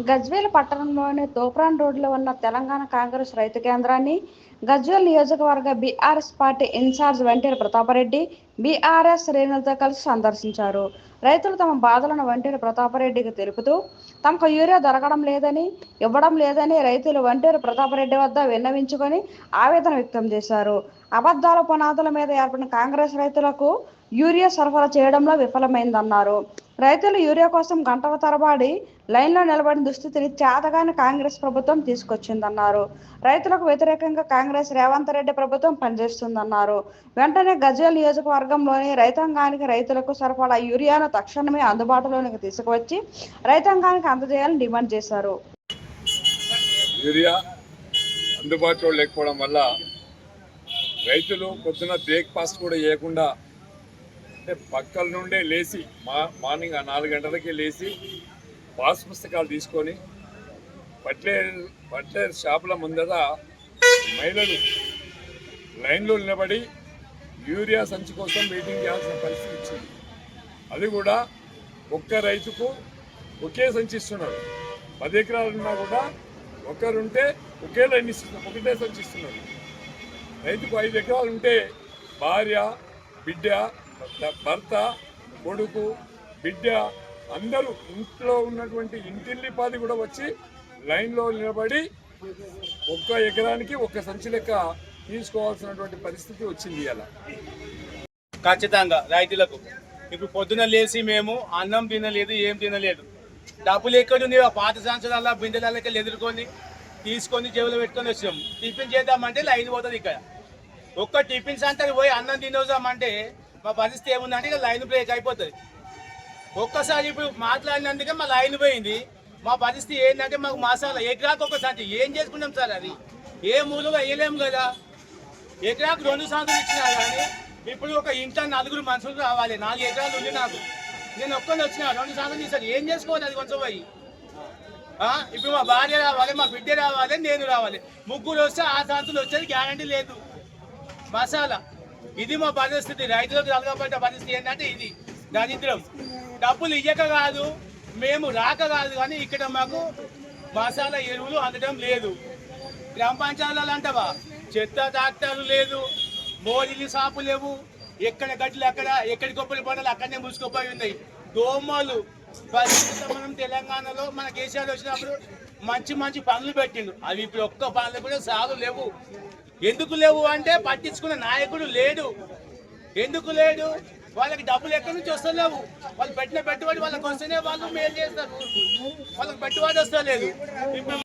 గజ్వేల్ పట్టణంలోని తోప్రాన్ రోడ్లో ఉన్న తెలంగాణ కాంగ్రెస్ రైతు కేంద్రాన్ని గజ్వేల్ నియోజకవర్గ BRS party incharge Venteru Pratap Reddy BRS శ్రేణులతో కలిసి సందర్శించారు. రైతులు తమ బాధలను వంటేరు ప్రతాపరెడ్డికి తెలుపుతూ తమకు యూరియా దొరకడం లేదని ఇవ్వడం లేదని రైతులు వంటేరు ప్రతాపరెడ్డి వద్ద విన్నవించుకొని ఆవేదన వ్యక్తం చేశారు. అబద్ధాల పునాదుల మీద ఏర్పడిన కాంగ్రెస్ రైతులకు యూరియా సరఫరా చేయడంలో విఫలమైందన్నారు. రైతులు యూరియా కోసం గంటల తరబడి లైన్లో నిలబడిన దుస్థితిని చేతగాని కాంగ్రెస్ ప్రభుత్వం తీసుకొచ్చిందన్నారు. రైతులకు వ్యతిరేకంగా కాంగ్రెస్ రేవంత్ రెడ్డి ప్రభుత్వం పనిచేస్తుందన్నారు. వెంటనే గజల్ నియోజకవర్గంలోని రైతాంగానికి రైతులకు సరఫరా యూరియాను తక్షణమే అందుబాటులోనికి తీసుకువచ్చి రైతాంగానికి అందజేయాలని డిమాండ్ చేశారు. యూరియా అందుబాటులో లేకపోవడం వల్ల రైతులు పొద్దున బ్రేక్ఫాస్ట్ కూడా చేయకుండా అంటే పక్కల నుండే లేచి మా మార్నింగ్ ఆ నాలుగు గంటలకి లేచి పాస్ పుస్తకాలు తీసుకొని పట్లేర్ పట్లేర్ షాపుల ముందర మహిళలు లైన్లో నిలబడి యూరియా సంచి కోసం వెయిటింగ్ చేయాల్సిన పరిస్థితి వచ్చింది. అది కూడా ఒక్క రైతుకు ఒకే సంచి ఇస్తున్నారు. పది ఎకరాలున్నా కూడా ఒకరుంటే ఒకే లైన్ ఇస్తున్నారు ఒకటే సంచి ఇస్తున్నారు. రైతుకు ఐదు ఎకరాలు ఉంటే భార్య బిడ్డ భర్త కొడుకు బిడ్డ అందరూ ఇంట్లో ఉన్నటువంటి ఇంటిల్లిపాది కూడా వచ్చి లైన్లో నిలబడి ఒక్క ఎకరానికి ఒక్క సంచి లెక్క తీసుకోవాల్సినటువంటి పరిస్థితి వచ్చింది అలా ఖచ్చితంగా రైతులకు. ఇప్పుడు పొద్దున లేచి మేము అన్నం తినలేదు ఏం తినలేదు. డబ్బులు ఎక్కడుంది ఆ పాత సంవత్సరాల బిందెలకి ఎదుర్కొని తీసుకొని జేబులో పెట్టుకొని వచ్చాము టిఫిన్ చేద్దామంటే లైన్ పోతుంది ఇక్కడ. ఒక్క టిఫిన్ సెంటర్ పోయి అన్నం తినొద్దామంటే మా పరిస్థితి ఏముందంటే ఇక లైన్ బ్రేక్ అయిపోతుంది. ఒక్కసారి ఇప్పుడు మాట్లాడినందుకే మా లైన్ పోయింది. మా పరిస్థితి ఏంటంటే మాకు మసాలా ఎకరాకు ఒక సంచి ఏం చేసుకున్నాం సార్ అది? ఏ మూలుగా వేయలేము కదా. ఎకరాకు రెండు సంవత్సరాలు ఇచ్చినా కానీ ఇప్పుడు ఒక ఇంట్లో నలుగురు మనుషులు రావాలి. నాలుగు ఎకరాలు ఉంది నాకు. నేను ఒక్కరిని వచ్చిన రెండు సంవత్సరాలు తీసాను ఏం చేసుకోవాలి అది కొంచెం పోయి? ఇప్పుడు మా భార్య రావాలి మా బిడ్డ రావాలి నేను రావాలి. ముగ్గురు వస్తే ఆ సంవత్సరాలు వచ్చేది గ్యారంటీ లేదు. మసాలా. ఇది మా పరిస్థితి. రైతులకు కలగబడ్డ పరిస్థితి ఏంటంటే ఇది. దరిద్రం డబ్బులు ఇయ్యక కాదు మేము రాక కాదు కానీ ఇక్కడ మాకు మసాలా ఎరువులు అందడం లేదు. గ్రామ పంచాయతీలు అంటావా? చెత్త డాక్టర్లు లేదు మోరీలు సాపు లేవు. ఎక్కడ గడ్డలు అక్కడ ఎక్కడి గొప్పలు పడాలి అక్కడనే ముసుకుపోయి ఉన్నాయి. దోమలు. మనం తెలంగాణలో మన కేసీఆర్ వచ్చినప్పుడు మంచి మంచి పనులు పెట్టిండు. అవి ఇప్పుడు ఒక్క పనులు కూడా సాగు లేవు. ఎందుకు లేవు అంటే పట్టించుకున్న నాయకుడు లేడు. ఎందుకు లేడు? వాళ్ళకి డబ్బులు ఎక్కడి నుంచి వస్తలేవు? వాళ్ళు పెట్టిన పెట్టుబడి వాళ్ళకి వస్తేనే వాళ్ళు మేలు చేస్తారు. వాళ్ళకి పెట్టుబడి వస్తలేదు. ఇప్పుడు